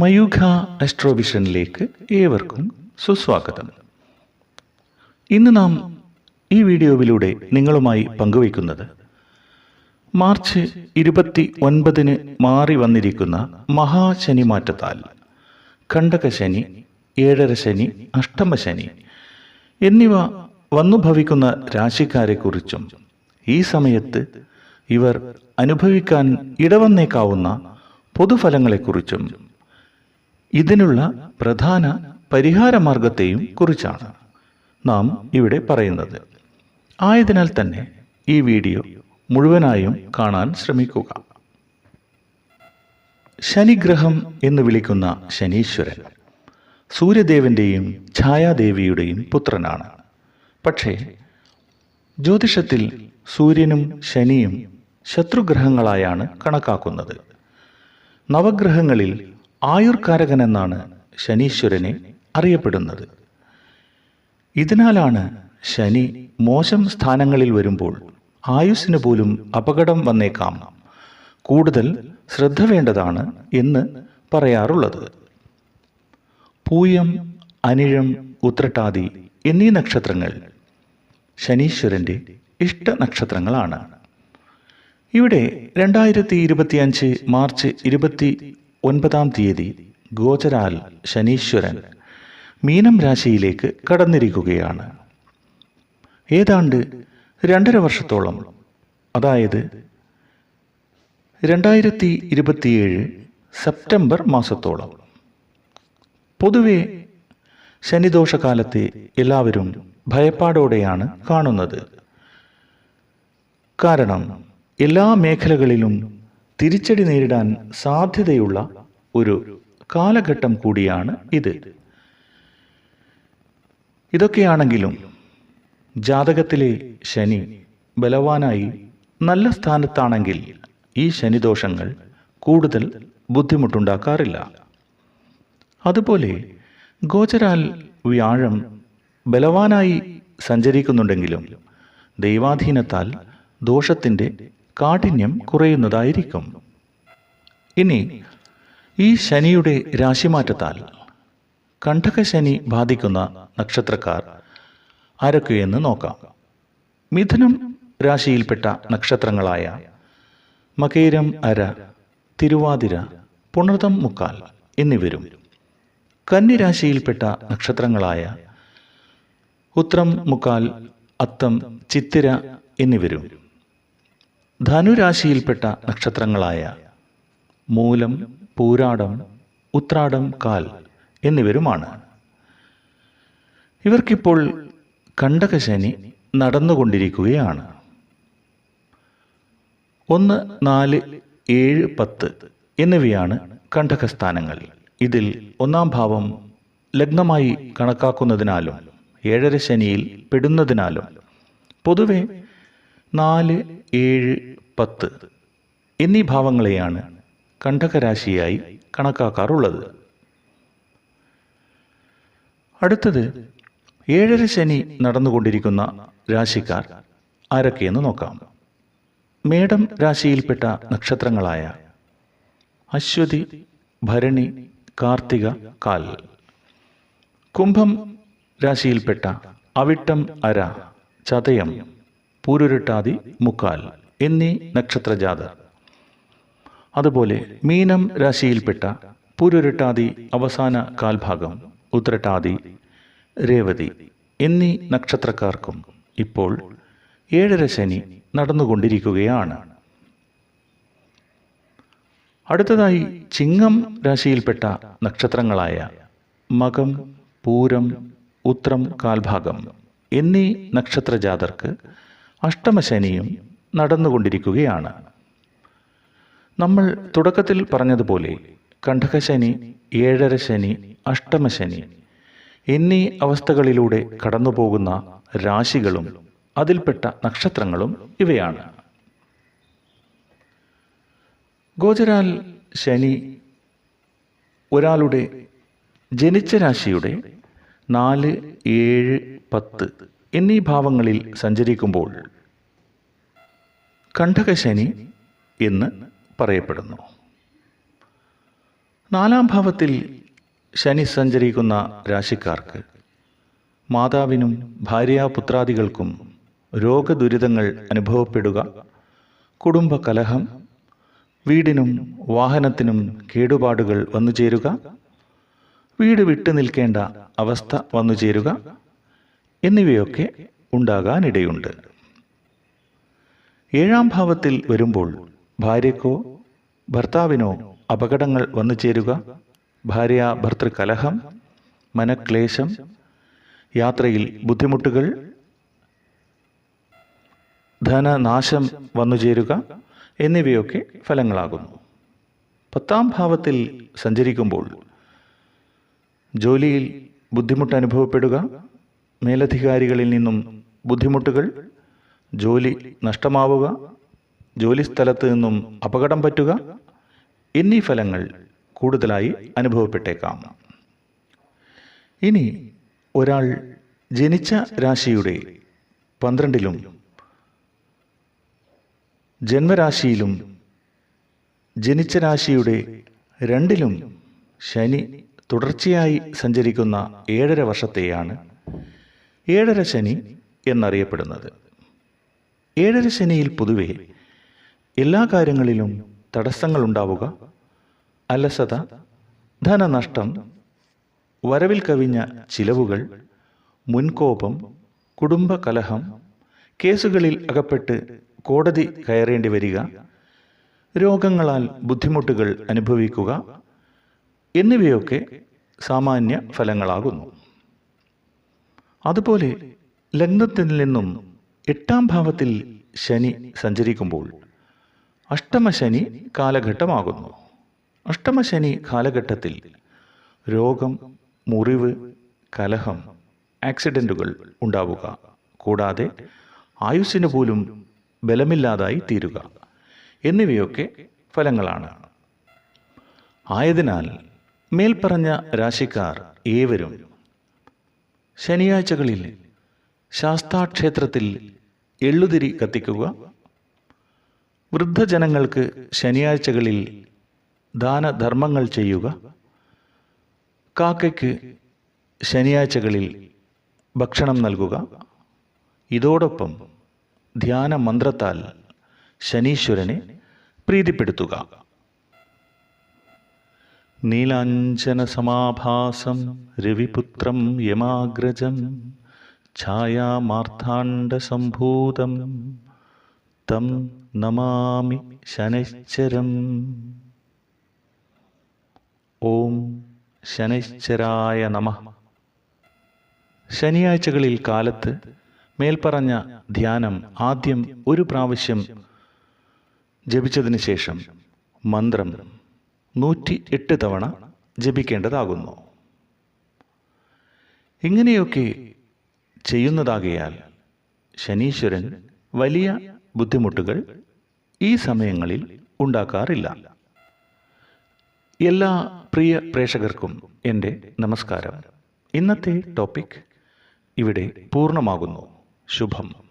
മയൂഖ അസ്ട്രോവിഷനിലേക്ക് ഏവർക്കും സുസ്വാഗതം. ഇന്ന് നാം ഈ വീഡിയോയിലൂടെ നിങ്ങളുമായി പങ്കുവയ്ക്കുന്നത് മാർച്ച് ഇരുപത്തി ഒൻപതിന് മാറി വന്നിരിക്കുന്ന മഹാശനി മാറ്റത്താൽ കണ്ടകശനി ഏഴര ശനി അഷ്ടമശനി എന്നിവ വന്നു ഭവിക്കുന്ന രാശിക്കാരെക്കുറിച്ചും ഈ സമയത്ത് ഇവർ അനുഭവിക്കാൻ ഇടവന്നേക്കാവുന്ന പൊതുഫലങ്ങളെക്കുറിച്ചും ഇതിനുള്ള പ്രധാന പരിഹാരമാർഗത്തെയും കുറിച്ചാണ് നാം ഇവിടെ പറയുന്നത്. ആയതിനാൽ തന്നെ ഈ വീഡിയോ മുഴുവനായും കാണാൻ ശ്രമിക്കുക. ശനിഗ്രഹം എന്ന് വിളിക്കുന്ന ശനീശ്വരൻ സൂര്യദേവന്റെയും ഛായാദേവിയുടെയും പുത്രനാണ്. പക്ഷേ ജ്യോതിഷത്തിൽ സൂര്യനും ശനിയും ശത്രുഗ്രഹങ്ങളായാണ് കണക്കാക്കുന്നത്. നവഗ്രഹങ്ങളിൽ ആയുർകാരകൻ എന്നാണ് ശനീശ്വരനെ അറിയപ്പെടുന്നത്. ഇതിനാലാണ് ശനി മോശം സ്ഥാനങ്ങളിൽ വരുമ്പോൾ ആയുസ്സിന് പോലും അപകടം വന്നേക്കാം. കൂടുതൽ ശ്രദ്ധ വേണ്ടതാണ് എന്ന് പറയാറുള്ളത്. പൂയം അനിഴം ഉത്രട്ടാതി എന്നീ നക്ഷത്രങ്ങൾ ശനീശ്വരന്റെ ഇഷ്ട നക്ഷത്രങ്ങളാണ്. ഇവിടെ രണ്ടായിരത്തി ഇരുപത്തിയഞ്ച് മാർച്ച് ഇരുപത്തി ഒൻപതാം തീയതി ഗോചരാൽ ശനീശ്വരൻ മീനം രാശിയിലേക്ക് കടന്നിരിക്കുകയാണ്. ഏതാണ്ട് രണ്ടര വർഷത്തോളം അതായത് രണ്ടായിരത്തി ഇരുപത്തിയേഴ് സെപ്റ്റംബർ മാസത്തോളം. പൊതുവെ ശനിദോഷകാലത്തെ എല്ലാവരും ഭയപ്പാടോടെയാണ് കാണുന്നത്. കാരണം എല്ലാ മേഖലകളിലും തിരിച്ചടി നേരിടാൻ സാധ്യതയുള്ള ഒരു കാലഘട്ടം കൂടിയാണ് ഇത്. ഇതൊക്കെയാണെങ്കിലും ജാതകത്തിലെ ശനി ബലവാനായി നല്ല സ്ഥാനത്താണെങ്കിൽ ഈ ശനിദോഷങ്ങൾ കൂടുതൽ ബുദ്ധിമുട്ടുണ്ടാക്കാറില്ല. അതുപോലെ ഗോചരാൽ വ്യാഴം ബലവാനായി സഞ്ചരിക്കുന്നുണ്ടെങ്കിലും ദൈവാധീനത്താൽ ദോഷത്തിന്റെ കാഠിന്യം കുറയുന്നതായിരിക്കും. ഇനി ഈ ശനിയുടെ രാശിമാറ്റത്താൽ കണ്ഠകശനി ബാധിക്കുന്ന നക്ഷത്രക്കാർ ആരൊക്കെയെന്ന് നോക്കാം. മിഥുനം രാശിയിൽപ്പെട്ട നക്ഷത്രങ്ങളായ മകേരം അര തിരുവാതിര പുണർതം മുക്കാൽ എന്നിവരും കന്നിരാശിയിൽപ്പെട്ട നക്ഷത്രങ്ങളായ ഉത്രം മുക്കാൽ അത്തം ചിത്തിര എന്നിവരും ധനുരാശിയിൽപ്പെട്ട നക്ഷത്രങ്ങളായ മൂലം പൂരാടം ഉത്രാടം കാൽ എന്നിവരുമാണ്. ഇവർക്കിപ്പോൾ കണ്ടകശനി നടന്നുകൊണ്ടിരിക്കുകയാണ്. ഒന്ന് നാല് ഏഴ് പത്ത് എന്നിവയാണ് കണ്ടകസ്ഥാനങ്ങൾ. ഇതിൽ ഒന്നാം ഭാവം ലഗ്നമായി കണക്കാക്കുന്നതിനാലും ഏഴര ശനിയിൽ പെടുന്നതിനാലും പൊതുവെ നാല് ഏഴ് പത്ത് എന്നീ ഭാവങ്ങളെയാണ് കണ്ടകരാശിയായി കണക്കാക്കാറുള്ളത്. അടുത്തത് ഏഴര ശനി നടന്നുകൊണ്ടിരിക്കുന്ന രാശിക്കാർ ആരൊക്കെയെന്ന് നോക്കാം. മേടം രാശിയിൽപ്പെട്ട നക്ഷത്രങ്ങളായ അശ്വതി ഭരണി കാർത്തിക കാൽ. കുംഭം രാശിയിൽപ്പെട്ട അവിട്ടം അര ചതയം. പൂരുരുട്ടാതി മുക്കാൽ എന്നീ നക്ഷത്രജാതർ. അതുപോലെ മീനം രാശിയിൽപ്പെട്ട പൂരുരുട്ടാതി അവസാന കാൽഭാഗം ഉത്രട്ടാതി രേവതി എന്നീ നക്ഷത്രക്കാർക്കും ഇപ്പോൾ ഏഴര ശനി നടന്നുകൊണ്ടിരിക്കുകയാണ്. അടുത്തതായി ചിങ്ങം രാശിയിൽപ്പെട്ട നക്ഷത്രങ്ങളായ മകം പൂരം ഉത്രം കാൽഭാഗം എന്നീ നക്ഷത്രജാതർക്ക് അഷ്ടമശനിയും നടന്നുകൊണ്ടിരിക്കുകയാണ്. നമ്മൾ തുടക്കത്തിൽ പറഞ്ഞതുപോലെ കണ്ഠകശനി ഏഴര ശനി അഷ്ടമശനി എന്നീ അവസ്ഥകളിലൂടെ കടന്നുപോകുന്ന രാശികളും അതിൽപ്പെട്ട നക്ഷത്രങ്ങളും ഇവയാണ്. ഗോചരാൽ ശനി ഒരാളുടെ ജനിച്ച രാശിയുടെ നാല് ഏഴ് പത്ത് എന്നീ ഭാവങ്ങളിൽ സഞ്ചരിക്കുമ്പോൾ കണ്ഠകശനി എന്ന് പറയപ്പെടുന്നു. നാലാം ഭാവത്തിൽ ശനി സഞ്ചരിക്കുന്ന രാശിക്കാർക്ക് മാതാവിനും ഭാര്യാപുത്രാദികൾക്കും രോഗദുരിതങ്ങൾ അനുഭവപ്പെടുക കുടുംബ കലഹം വീടിനും വാഹനത്തിനും കേടുപാടുകൾ വന്നു ചേരുക വീട് വിട്ടു നിൽക്കേണ്ട അവസ്ഥ വന്നു ചേരുക എന്നിവയൊക്കെ ഉണ്ടാകാനിടയുണ്ട്. ഏഴാം ഭാവത്തിൽ വരുമ്പോൾ ഭാര്യക്കോ ഭർത്താവിനോ അപകടങ്ങൾ വന്നു ചേരുക ഭാര്യ ഭർത്തൃകലഹം മനക്ലേശം യാത്രയിൽ ബുദ്ധിമുട്ടുകൾ ധനനാശം വന്നു ചേരുക എന്നിവയൊക്കെ ഫലങ്ങളാകുന്നു. പത്താം ഭാവത്തിൽ സഞ്ചരിക്കുമ്പോൾ ജോലിയിൽ ബുദ്ധിമുട്ട് അനുഭവപ്പെടുക മേലധികാരികളിൽ നിന്നും ബുദ്ധിമുട്ടുകൾ ജോലി നഷ്ടമാവുക ജോലി സ്ഥലത്ത് നിന്നും അപകടം പറ്റുക എന്നീ ഫലങ്ങൾ കൂടുതലായി അനുഭവപ്പെട്ടേക്കാം. ഇനി ഒരാൾ ജനിച്ച രാശിയുടെ പന്ത്രണ്ടിലും ജന്മരാശിയിലും ജനിച്ച രാശിയുടെ രണ്ടിലും ശനി തുടർച്ചയായി സഞ്ചരിക്കുന്ന ഏഴര വർഷത്തെയാണ് ഏഴര ശനി എന്നറിയപ്പെടുന്നത്. ഏഴര ശനിയിൽ പൊതുവെ എല്ലാ കാര്യങ്ങളിലും തടസ്സങ്ങൾ ഉണ്ടാവുക അലസത ധനനഷ്ടം വരവിൽ കവിഞ്ഞ ചിലവുകൾ മുൻകോപം കുടുംബകലഹം കേസുകളിൽ അകപ്പെട്ട് കോടതി കയറേണ്ടി വരിക രോഗങ്ങളാൽ ബുദ്ധിമുട്ടുകൾ അനുഭവിക്കുക എന്നിവയൊക്കെ സാമാന്യ ഫലങ്ങളാകുന്നു. അതുപോലെ ലഗ്നത്തിൽ നിന്നും എട്ടാം ഭാവത്തിൽ ശനി സഞ്ചരിക്കുമ്പോൾ അഷ്ടമശനി കാലഘട്ടമാകുന്നു. അഷ്ടമശനി കാലഘട്ടത്തിൽ രോഗം മുറിവ് കലഹം ആക്സിഡന്റുകൾ ഉണ്ടാവുക. കൂടാതെ ആയുസ്സിന് പോലും ബലമില്ലാതായി തീരുക എന്നിവയൊക്കെ ഫലങ്ങളാണ്. ആയതിനാൽ മേൽപ്പറഞ്ഞ രാശിക്കാർ ഏവരും ശനിയാഴ്ചകളിൽ ശാസ്താക്ഷേത്രത്തിൽ എള്ളുതിരി കത്തിക്കുക. വൃദ്ധജനങ്ങൾക്ക് ശനിയാഴ്ചകളിൽ ദാനധർമ്മങ്ങൾ ചെയ്യുക. കാക്കയ്ക്ക് ശനിയാഴ്ചകളിൽ ഭക്ഷണം നൽകുക. ഇതോടൊപ്പം ധ്യാന മന്ത്രത്താൽ ശനീശ്വരനെ പ്രീതിപ്പെടുത്തുക. നീലാഞ്ജന സമാഭാസം രവിപുത്രം യമാഗ്രജം ഛായാമാർത്താണ്ഡസംഭൂതം തം നമാമി ശനശ്ചരം. ഓം ശനശ്ചരായ നമ. ശനിയാഴ്ചകളിൽ കാലത്ത് മേൽപ്പറഞ്ഞ ധ്യാനം ആദ്യം ഒരു പ്രാവശ്യം ജപിച്ചതിന് ശേഷം മന്ത്രം നൂറ്റി എട്ട് തവണ ജപിക്കേണ്ടതാകുന്നു. ഇങ്ങനെയൊക്കെ ചെയ്യുന്നതാകിയാൽ ശനീശ്വരൻ വലിയ ബുദ്ധിമുട്ടുകൾ ഈ സമയങ്ങളിൽ ഉണ്ടാക്കാറില്ല. എല്ലാ പ്രിയ പ്രേക്ഷകർക്കും എന്റെ നമസ്കാരം. ഇന്നത്തെ ടോപ്പിക് ഇവിടെ പൂർണമാകുന്നു. ശുഭം.